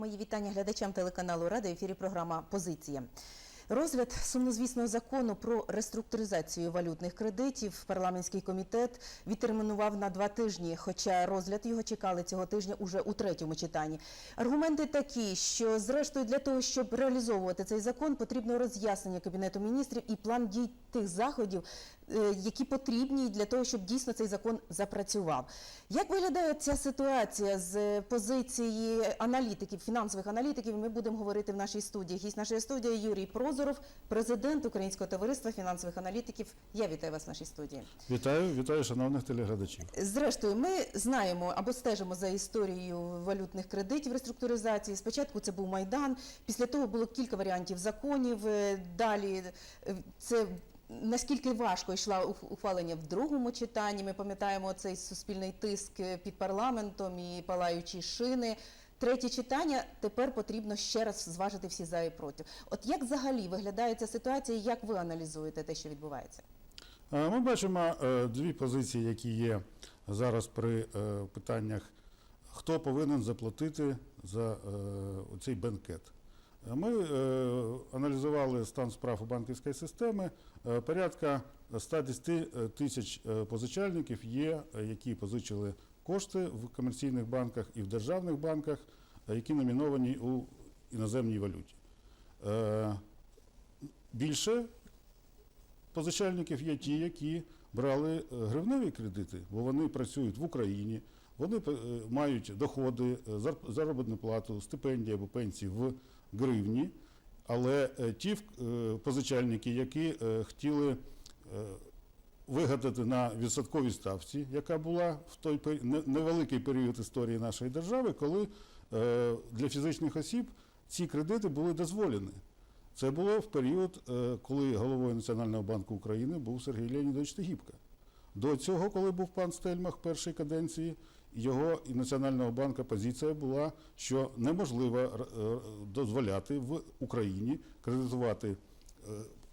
Мої вітання глядачам телеканалу Рада. В ефірі програма Позиція. Розгляд сумнозвісного закону про реструктуризацію валютних кредитів парламентський комітет відтермінував на два тижні, хоча розгляд його чекали цього тижня уже у третьому читанні. Аргументи такі, що зрештою для того, щоб реалізовувати цей закон, потрібно роз'яснення кабінету міністрів і план дій тих заходів, які потрібні для того, щоб дійсно цей закон запрацював. Як виглядає ця ситуація з позиції аналітиків, фінансових аналітиків? Ми будемо говорити в нашій студії. Гість нашої студії Юрій Прозоров, президент Українського товариства фінансових аналітиків. Я вітаю вас в нашій студії. Вітаю, вітаю шановних телеглядачів. Зрештою, ми знаємо або стежимо за історією валютних кредитів реструктуризації. Спочатку це був майдан, після того було кілька варіантів законів. е, Далі е, це наскільки важко йшла ух- ухвалення в другому читанні. Ми пам'ятаємо цей суспільний тиск е, під парламентом і палаючі шини. Третє читання тепер потрібно ще раз зважити всі за і проти. От як взагалі виглядає ця ситуація? і Як ви аналізуєте те, що відбувається? Е, Ми бачимо е, дві позиції, які є зараз при питаннях, хто повинен заплатити за цей бенкет. Ми е, аналізували стан справ у банківської системи. Е, Порядка 110 тисяч е, позичальників є, які позичили кошти в комерційних банках і в державних банках, які номіновані у іноземній валюті. Більше позичальників є ті, які брали гривневі кредити, бо вони працюють в Україні, вони мають доходи, заробітну плату, стипендії або пенсії в гривні. Але е, ті е, позичальники, які е, хотіли вигадати на відсотковій ставці, яка була в той невеликий період історії нашої держави, коли для фізичних осіб ці кредити були дозволені. Це було в період, коли головою Національного банку України був Сергій Леонідович Тегібко. До цього, коли був пан Стельмах в першій каденції, його і Національного банку позиція була, що неможливо е, дозволяти в Україні кредитувати е,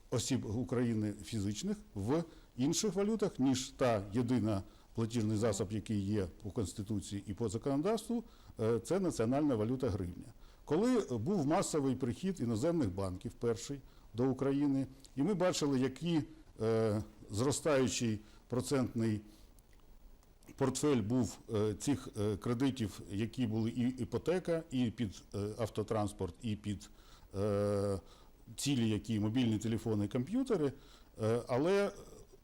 осіб України фізичних в інших валютах, ніж та єдина платіжний засіб, який є по Конституції і по законодавству, е, це національна валюта гривня. Коли був масовий прихід іноземних банків перший до України, і ми бачили, який зростаючий процентний портфель був е, цих е, кредитів, які були і іпотека, і під е, автотранспорт, і під цілі, які мобільні телефони і комп'ютери. Але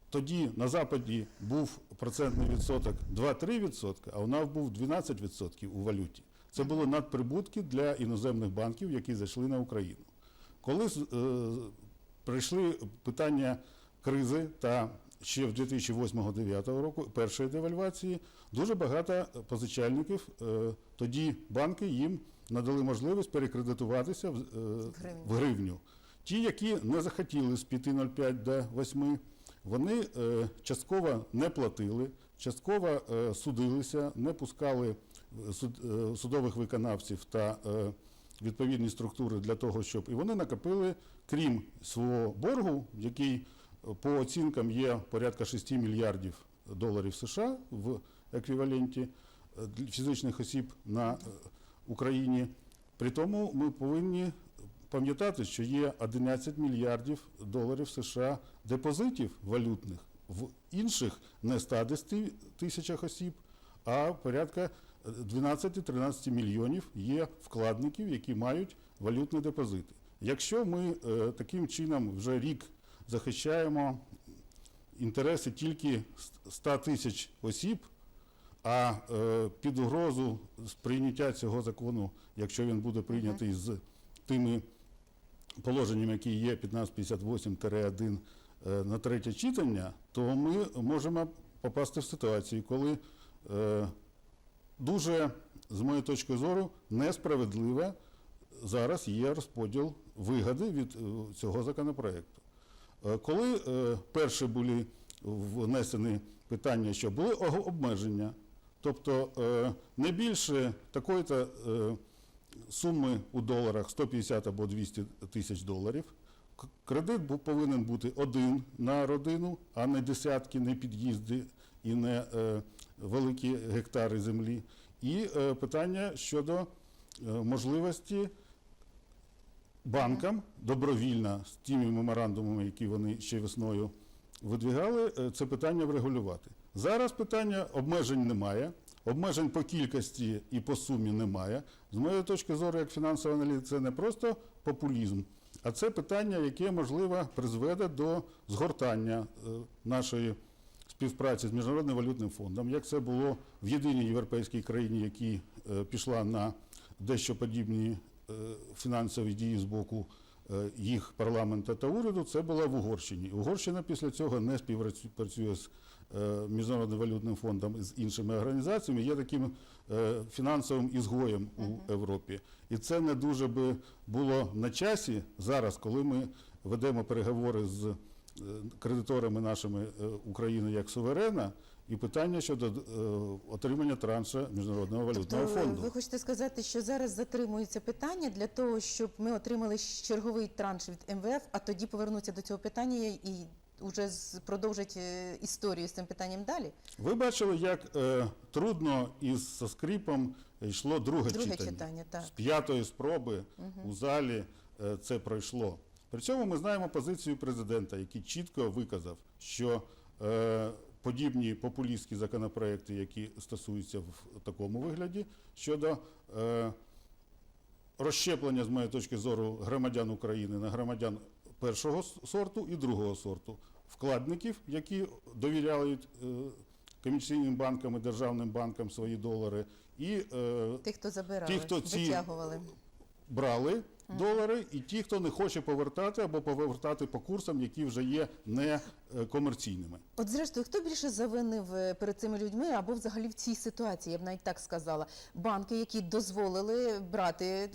тоді на Западі був процентний відсоток 2-3%, а у нас був 12% у валюті. Це були надприбутки для іноземних банків, які зайшли на Україну. Коли е, прийшли питання кризи та ще в 2008-2009 року першої девальвації, дуже багато позичальників, е, тоді банки їм надали можливість перекредитуватися в, е, гривню. в гривню. Ті, які не захотіли з 5,05 до 8, вони е, частково не платили, частково судилися, не пускали суд, судових виконавців та відповідні структури для того, щоб і вони накопили, крім свого боргу, який по оцінкам є порядка 6 мільярдів доларів США в еквіваленті е, фізичних осіб на е, Україні. При тому ми повинні пам'ятати, що є 11 мільярдів доларів США депозитів валютних в інших не 110 тисячах осіб, а порядка 12-13 мільйонів є вкладників, які мають валютні депозити. Якщо ми е, таким чином вже рік захищаємо інтереси тільки 100 тисяч осіб, а е, під угрозу прийняття цього закону, якщо він буде прийнятий з тими положеннями, які є 1558-1 е, на третє читання, то ми можемо попасти в ситуацію, коли е, дуже, з моєї точки зору, несправедливо зараз є розподіл вигоди від цього законопроекту. Е, Коли е, перші були внесені питання, що були обмеження, тобто е, не більше такої-то суми у доларах 150 або 200 тисяч доларів. Кредит повинен бути один на родину, а не десятки, не під'їзди і не великі гектари землі. І питання щодо можливості банкам добровільно з тими меморандумами, які вони ще весною видвигали, е, це питання врегулювати. Зараз питання обмежень немає. Обмежень по кількості і по сумі немає. З моєї точки зору, як фінансовий аналітик, це не просто популізм, а це питання, яке можливо призведе до згортання е, нашої співпраці з міжнародним валютним фондом, як це було в єдиній європейській країні, які е, пішла на дещо подібні фінансові дії з боку е, їх парламенту та уряду, це була в Угорщині. Угорщина після цього не співпрацює з е, міжнародним валютним фондом і з іншими організаціями, є таким е, фінансовим ізгоєм у Європі. І це не дуже би було на часі зараз, коли ми ведемо переговори з е, кредиторами нашими е, України як суверена, і питання щодо е, отримання транша міжнародного валютного Тобто, фонду. ви хочете сказати, що зараз затримується питання для того, щоб ми отримали черговий транш від МВФ, а тоді повернуться до цього питання і вже з- продовжать е, історію з цим питанням далі? Ви бачили, як е, трудно із со скріпом йшло друге, Друге читання. читання, так. З п'ятої спроби у залі е, це пройшло. При цьому ми знаємо позицію президента, який чітко виказав, що е, подібні популістські законопроекти, які стосуються в такому вигляді, щодо е, розщеплення, з моєї точки зору, громадян України на громадян першого сорту і другого сорту, вкладників, які довіряють е, комерційним банкам і державним банкам свої долари, і е, Тих, хто забирали, Ті, хто ці- витягували. брали долари, і ті, хто не хоче повертати або повертати по курсам, які вже є не е, комерційними. От зрештою, хто більше завинив е, перед цими людьми або взагалі в цій ситуації, я б навіть так сказала, банки, які дозволили брати,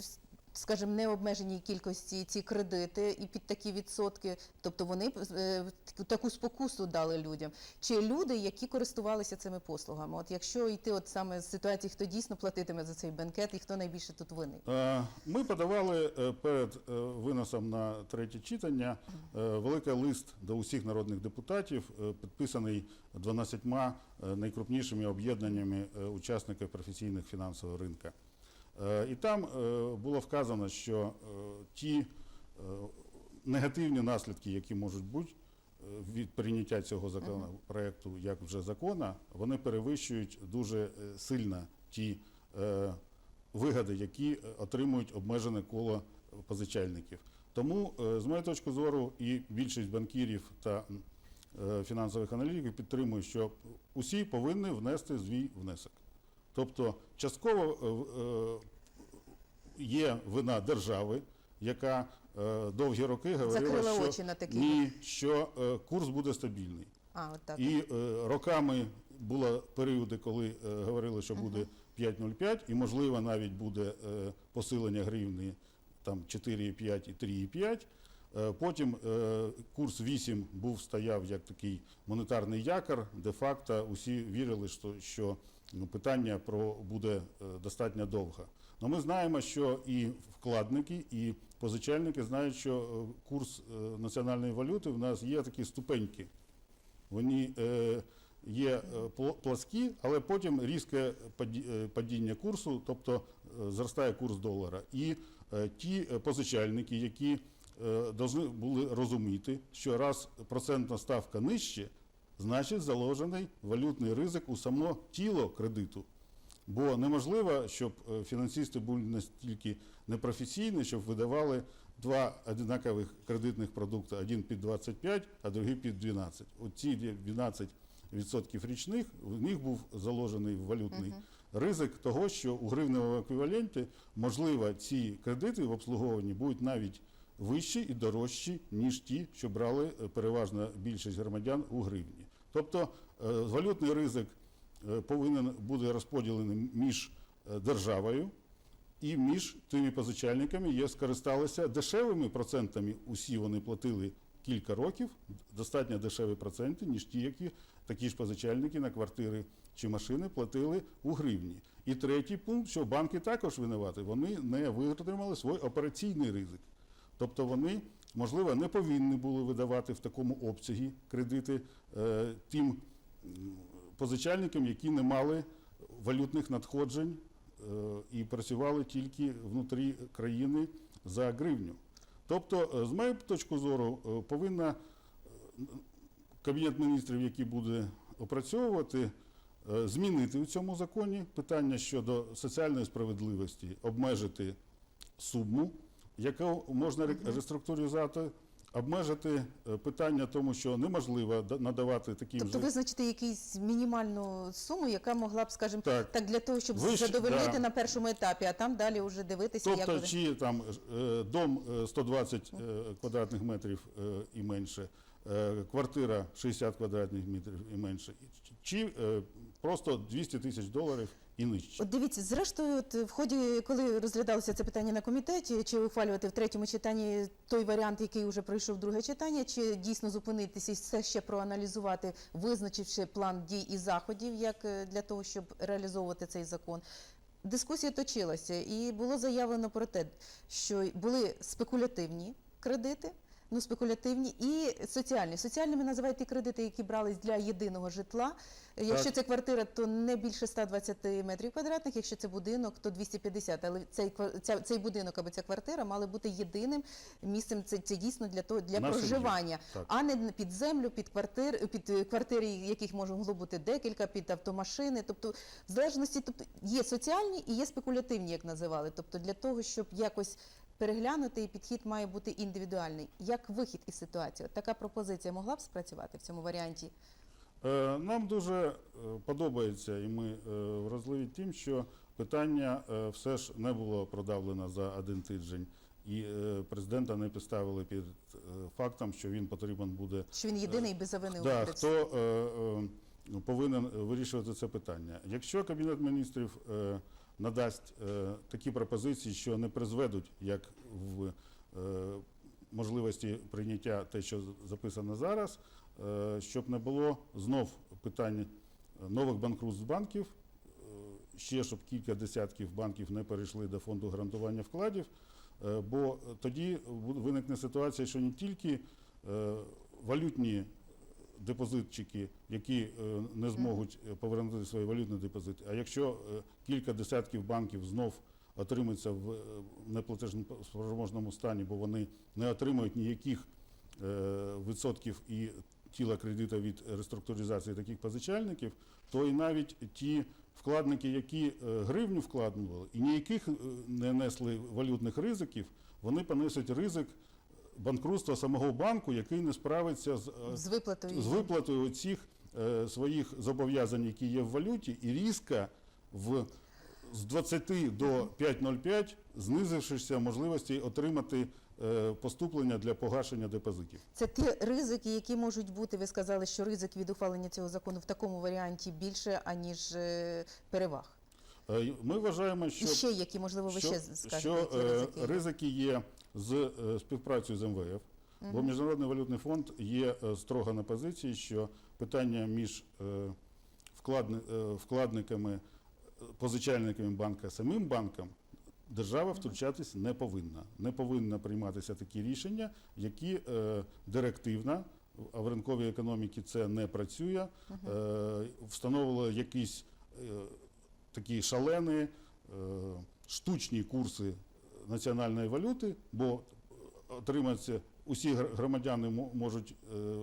скажімо, необмеженій кількості ці кредити і під такі відсотки, тобто вони е, таку спокусу дали людям, чи люди, які користувалися цими послугами? От якщо йти от саме з ситуації, хто дійсно платитиме за цей бенкет і хто найбільше тут винний? Е, Ми подавали е, перед виносом на третє читання великий лист до усіх народних депутатів, підписаний 12 е, найкрупнішими об'єднаннями учасників професійних фінансового ринку. Е, І там е, було вказано, що е, ті негативні наслідки, які можуть бути від прийняття цього законопроекту як вже закона, вони перевищують дуже сильно ті вигоди, які отримують обмежене коло позичальників. Тому, з моєї точки зору, і більшість банкірів та фінансових аналітиків підтримують, що усі повинні внести свій внесок. Тобто, частково е, е, є вина держави, яка е, довгі роки говорила, Закрила що очі на такі. ні, що курс буде стабільний. А, от так. І роками були періоди, коли говорили, що буде 5,05, і можливо навіть буде посилення гривні там 4,5 і 3,5. Е, Потім курс 8 був стояв як такий монетарний якор. Де-факто усі вірили, що, що питання про буде е, достатньо довго. Но ми знаємо, що і вкладники, і позичальники знають, що е, курс е, національної валюти в нас є такі ступеньки. Вони є пласкі, але потім різке падіння курсу, тобто зростає курс долара. І ті позичальники, які були розуміти, що раз процентна ставка нижче, значить заложений валютний ризик у само тіло кредиту. Бо неможливо, щоб е, фінансисти були настільки непрофесійні, щоб видавали два однакових кредитних продукти, один під 25, а другий під 12. Оці 12% річних, в них був заложений валютний ризик того, що у гривневому еквіваленті, можливо, ці кредити в обслуговуванні будуть навіть вищі і дорожчі, ніж ті, що брали е, переважна більшість громадян у гривні. Тобто е, валютний ризик е, повинен бути розподілений між е, державою і між тими позичальниками, які скористалися дешевими процентами. Усі вони платили кілька років, достатньо дешеві проценти, ніж ті, які такі ж позичальники на квартири чи машини платили у гривні. І третій пункт, що банки також винуваті, вони не витримали свій операційний ризик. Тобто вони, можливо, не повинні були видавати в такому обсягі кредити е, тим позичальникам, які не мали валютних надходжень і працювали тільки внутрі країни за гривню. Тобто, е, з моєї точки зору, е, повинна е, Кабінет міністрів, який буде опрацьовувати, е, змінити у цьому законі питання щодо соціальної справедливості, обмежити суму, яку можна реструктуризувати, обмежити е, питання тому, що неможливо да- надавати таким Тобто же визначити якусь мінімальну суму, яка могла б, скажімо, Так. так для того, щоб Вище, задовольнити да. на першому етапі, а там далі вже дивитися, як Тобто, чи там е, дом е, 120 е, квадратних метрів і менше, квартира 60 квадратних метрів і менше, чи просто 200 тисяч доларів і нижче. От дивіться, зрештою, от в ході, коли розглядалося це питання на комітеті, чи ухвалювати в третьому читанні той варіант, який вже пройшов друге читання, чи дійсно зупинитися і все ще проаналізувати, визначивши план дій і заходів, як е, для того, щоб реалізовувати цей закон. Дискусія точилася, і було заявлено про те, що були спекулятивні кредити. Ну, спекулятивні і соціальні. Соціальними називають ті кредити, які брались для єдиного житла. Якщо це квартира, то не більше 120 метрів квадратних. Якщо це будинок, то 250. Але цей ця, цей будинок або ця квартира мали бути єдиним місцем. Це, це дійсно для того для На проживання, а не під землю, під квартир, під е, квартири, яких може могло бути декілька, під автомашини. Тобто, в залежності, тобто є соціальні і є спекулятивні, як називали. Тобто, для того, щоб якось переглянути, і підхід має бути індивідуальний. Як вихід із ситуації? От така пропозиція могла б спрацювати в цьому варіанті? Е, Нам дуже е, подобається, і ми е, вразливі тим, що питання все ж не було продавлено за один тиждень, і президента не поставили під фактом, що він потрібен буде Що він єдиний без завини да, хто е, е, повинен вирішувати це питання. Якщо Кабінет міністрів е, надасть е, такі пропозиції, що не призведуть як в е, можливості прийняття те, що записано зараз, е, щоб не було знов питань нових банкрутств банків, е, ще щоб кілька десятків банків не перейшли до фонду гарантування вкладів, е, бо тоді виникне ситуація, що не тільки е, валютні депозитчики, які е, не зможуть е, повернути свої валютні депозити, а якщо е, кілька десятків банків знов отримаються в неплатежноспроможному стані, бо вони не отримують ніяких відсотків і тіла кредиту від реструктуризації таких позичальників, то і навіть ті вкладники, які гривню вкладували і ніяких не несли валютних ризиків, вони понесуть ризик банкрутства самого банку, який не справиться з, е, з виплатою з виплатою цих е, своїх зобов'язань, які є в валюті, і різко в з 20 до 5,05 знизившися можливості отримати е, поступлення для погашення депозитів. Це ті ризики, які можуть бути. Ви сказали, що ризик від ухвалення цього закону в такому варіанті більше аніж е, переваг. Е, Ми вважаємо, що І ще які, можливо, ви що, ще скажете, що які е, ризики. ризики є з е, співпрацею з МВФ, бо Міжнародний валютний фонд є е, строго на позиції, що питання між е, вкладни, вкладниками, позичальниками банка, самим банком. Держава втручатись не повинна. Не повинна прийматися такі рішення, які директивно, а в ринковій економіці це не працює, встановили якісь такі шалені, штучні курси національної валюти, бо отриматься усі гр- громадяни можуть е,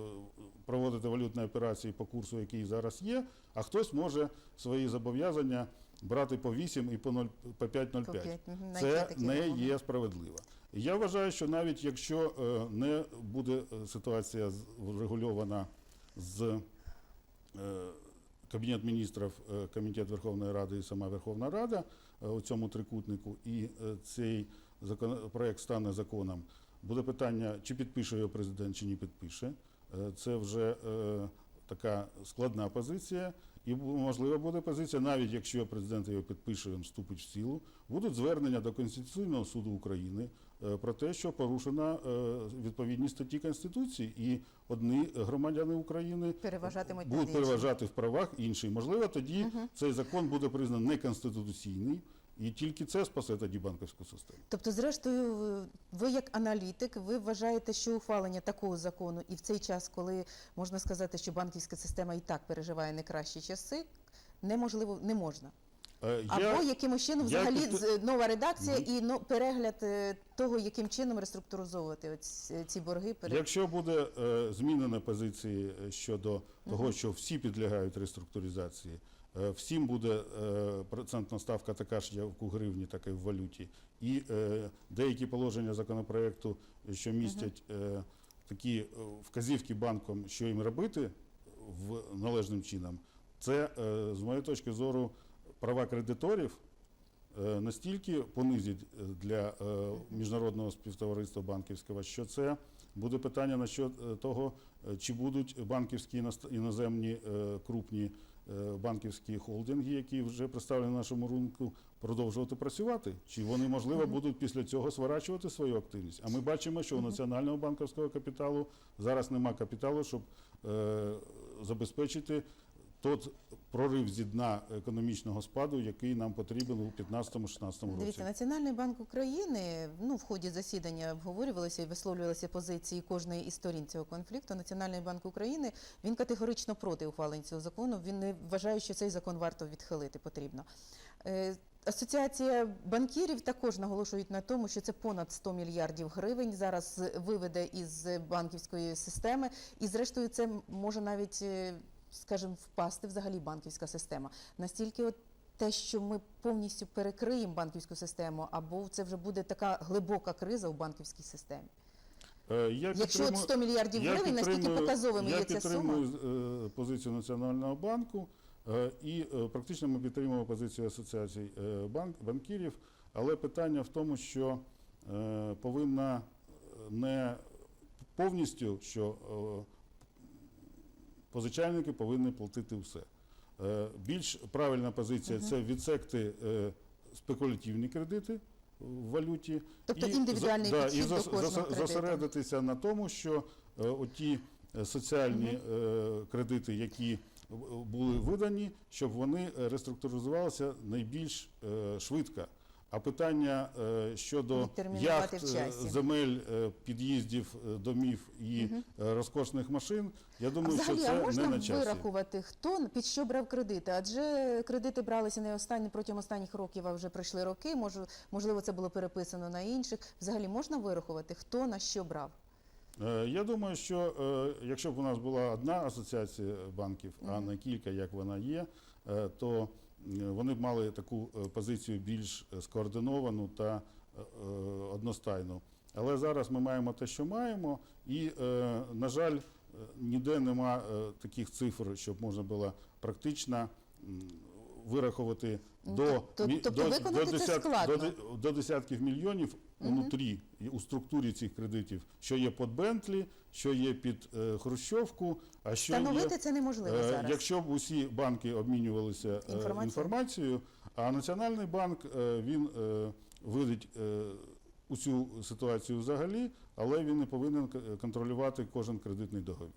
проводити валютні операції по курсу, який зараз є, а хтось може свої зобов'язання брати по 8 і по 0, по 5,05. По п'ять, Це не є справедливо. Я вважаю, що навіть якщо е, не буде е, ситуація врегульована з Кабінет міністрів, Комітет Верховної Ради і сама Верховна Рада у цьому трикутнику, і е, цей законопроект стане законом, буде питання, чи підпише його президент, чи не підпише. Е, Це вже е, така складна позиція. І можлива буде позиція, навіть якщо президент його підпише, він вступить в силу, будуть звернення до Конституційного суду України е, про те, що порушена е, відповідні статті Конституції, і одні громадяни України Переважатимуть будуть переважати в правах інші. Можливо, тоді цей закон буде признаний неконституційний, і тільки це спасе тоді банківську систему. Тобто, зрештою, ви- ви як аналітик, ви вважаєте, що ухвалення такого закону і в цей час, коли можна сказати, що банківська система і так переживає не кращі часи, неможливо не можна. Е, Або я- якимось чином я взагалі підтри- з- нова редакція і ну, перегляд е, того, яким чином реструктуризовувати оць- е, ці борги перед Якщо буде е, змінена позиції е, щодо того, що всі підлягають реструктуризації, е, всім буде е, процентна ставка така ж як у гривні, так і в валюті, і е, деякі положення законопроекту, що містять е, такі е, вказівки банкам, що їм робити в належним чином, це е, з моєї точки зору права кредиторів е, настільки понизить е, для е, міжнародного співтовариства банківського, що це буде питання насчет е, того, чи будуть банківські іноземні крупні банківські холдинги, які вже представлені на нашому ринку, продовжувати працювати, чи вони можливо будуть після цього сворачувати свою активність. А ми бачимо, що у національного банківського капіталу зараз нема капіталу, щоб забезпечити тот прорив зі дна економічного спаду, який нам потрібен у 2015-2016 році. Дивіться, Національний банк України ну в ході засідання обговорювалися і висловлювалися позиції кожної із сторін цього конфлікту. Національний банк України він категорично проти ухвалення цього закону. Він не вважає, що цей закон варто відхилити потрібно. Е, Асоціація банкірів також наголошують на тому, що це понад 100 мільярдів гривень зараз виведе із банківської системи, і зрештою це може навіть, е, скажімо, впасти взагалі банківська система. Настільки от те, що ми повністю перекриємо банківську систему, або це вже буде така глибока криза у банківській системі. Е, Я Якщо от підтримую- 100 мільярдів гривень, настільки показовими є ця сума. підтримую е, позицію Національного банку е, і практично ми підтримуємо позицію асоціацій банк, банкірів, але питання в тому, що повинна не повністю, що позичальники повинні платити все. Е, Більш правильна позиція це відсекти е, спекулятивні кредити в валюті. Тобто і індивідуальний да, і зас- кожного зосередитися на тому, що е, оті соціальні кредити, які були видані, щоб вони реструктуризувалися найбільш швидко. А питання е, щодо яхт, е, земель, е, під'їздів, домів і е, розкошних машин, я А думаю, що взагалі, а це можна не на часі. вирахувати, хто під що брав кредити? Адже кредити бралися не останні протягом останніх років, а вже пройшли роки. Можливо, це було переписано на інших. Взагалі можна вирахувати, хто на що брав? Я думаю, що якщо б у нас була одна асоціація банків, а не кілька, як вона є, то вони б мали таку е, позицію більш е, скоординовану та е, одностайну. Але зараз ми маємо те, що маємо, і, на жаль, ніде нема таких цифр, щоб можна було практично вирахувати до, тобто- до, до, десят- складно. до, до десятків мільйонів внутрі і у структурі цих кредитів, що є під Бентлі, що є під е, Хрущовку, а що Встановити є, це неможливо е, зараз. якщо б усі банки обмінювалися е, Інформацією. інформацією, а Національний банк е, він е, видить е, усю ситуацію взагалі, але він не повинен контролювати кожен кредитний договір.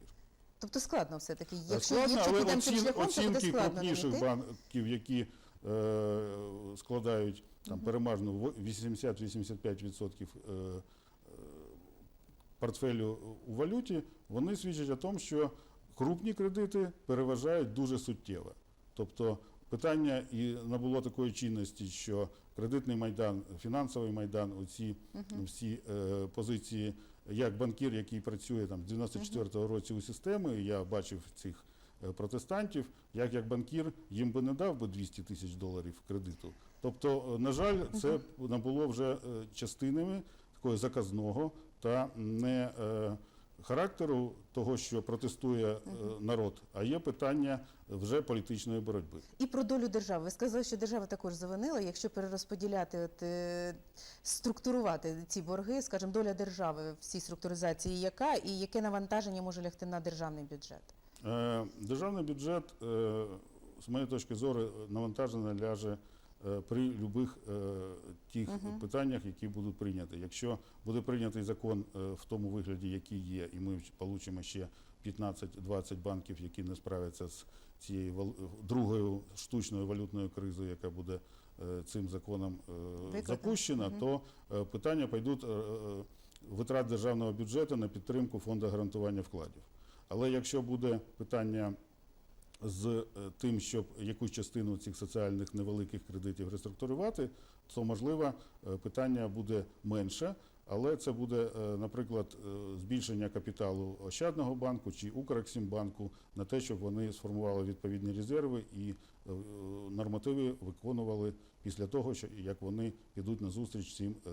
Тобто складно все-таки. Е, Якщо, Складно, якщо але підемо оцін- шляхом, то буде оцінки складно крупніших банків, які е, складають там переважно во- 80-85% е, е, портфелю у валюті, вони свідчать о тому, що крупні кредити переважають дуже суттєво. Тобто питання і набуло такої чинності, що кредитний майдан, фінансовий майдан, оці всі е, позиції, як банкір, який працює там з 94-го році у системи, я бачив цих е, протестантів, як як банкір їм би не дав би 200 тисяч доларів кредиту. Тобто, е, на жаль, це набуло вже е, частинами такого заказного та не характеру того, що протестує е, народ, а є питання вже політичної боротьби. І про долю держави. Ви сказали, що держава також завинила, якщо перерозподіляти, от, е, структурувати ці борги, скажімо, доля держави в цій структуризації яка і яке навантаження може лягти на державний бюджет? Е, Державний бюджет, з моєї точки зору, навантаження ляже при будь-яких тих питаннях, які будуть прийняті. Якщо буде прийнятий закон е, в тому вигляді, який є, і ми отримаємо ще 15-20 банків, які не справляться з цією другою штучною валютною кризою, яка буде е, цим законом е, Викликана. запущена, то е, питання пойдуть е, е, витрат державного бюджету на підтримку фонду гарантування вкладів. Але якщо буде питання з е, тим, щоб якусь частину цих соціальних невеликих кредитів реструктурувати, то можливо е, питання буде менше. Але це буде, е, наприклад, збільшення капіталу Ощадного банку чи Укрексімбанку на те, щоб вони сформували відповідні резерви і нормативи виконували після того, що як вони підуть на зустріч цим е,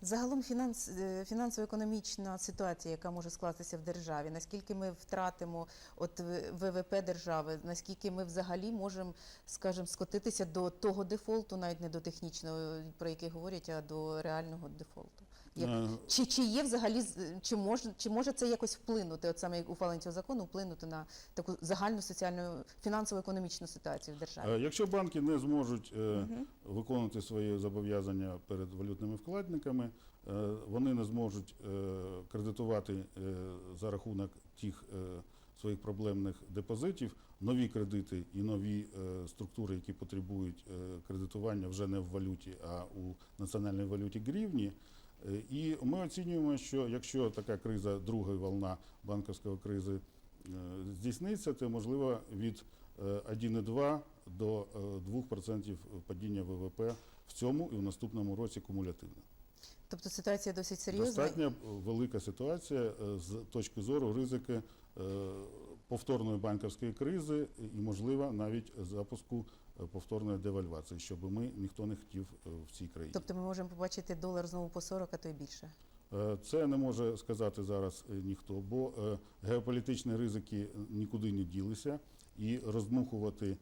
Загалом фінанс, е, фінансово-економічна ситуація, яка може скластися в державі, наскільки ми втратимо от ВВП держави, наскільки ми взагалі можемо, скажімо, скотитися до того дефолту, навіть не до технічного, про який говорять, а до реального дефолту. Як, е, чи, чи є взагалі чи може, чи може це якось вплинути, от саме ухвалення цього закону, вплинути на таку загальну соціальну фінансово-економічну ситуацію в державі? Е, Якщо банки не зможуть е, виконувати свої зобов'язання перед валютними вкладниками, е, вони не зможуть е, кредитувати е, за рахунок тих е, своїх проблемних депозитів, нові кредити і нові е, структури, які потребують е, кредитування вже не в валюті, а у національній валюті гривні. Е, І ми оцінюємо, що якщо така криза, друга волна банківської кризи е, здійсниться, то можливо від е, 1,2 до е, 2% падіння ВВП в цьому і в наступному році кумулятивно. Тобто ситуація досить серйозна. Достатньо велика ситуація е, з точки зору ризики е, повторної банківської кризи і, можливо, навіть запуску е, повторної девальвації, щоб ми ніхто не хотів е, в цій країні. Тобто ми можемо побачити долар знову по 40, а то й більше. Е, Це не може сказати зараз е, ніхто, бо геополітичні ризики нікуди не ділися, і роздмухувати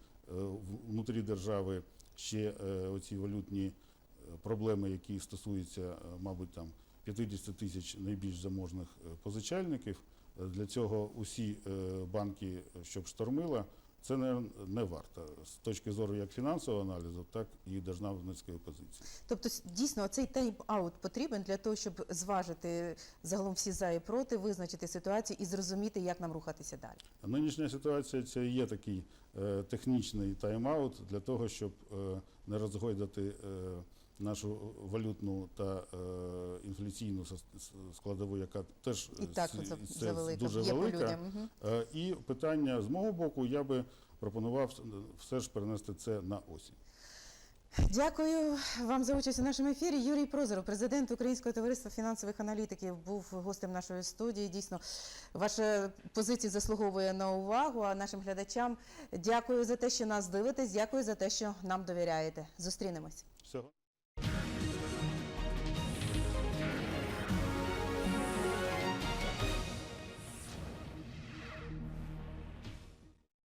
внутрі держави ще оці валютні проблеми, які стосуються, мабуть, там 50 тисяч найбільш заможних позичальників. Для цього усі банки, щоб штормило, це не, не варто з точки зору як фінансового аналізу, так і державницької позиції. Тобто, дійсно, цей тайм-аут потрібен для того, щоб зважити загалом всі за і проти, визначити ситуацію і зрозуміти, як нам рухатися далі. Нинішня ситуація це є такий е, технічний тайм-аут для того, щоб е, не розгойдати е, нашу валютну та е, інфляційну складову, яка теж І так с- за, це завелика, дуже є велика. Е, І питання з мого боку, я би пропонував все ж перенести це на осінь. Дякую вам за участь у нашому ефірі. Юрій Прозоров, президент Українського товариства фінансових аналітиків, був гостем нашої студії. Дійсно, ваша позиція заслуговує на увагу. А нашим глядачам дякую за те, що нас дивитесь. Дякую за те, що нам довіряєте. Зустрінемось.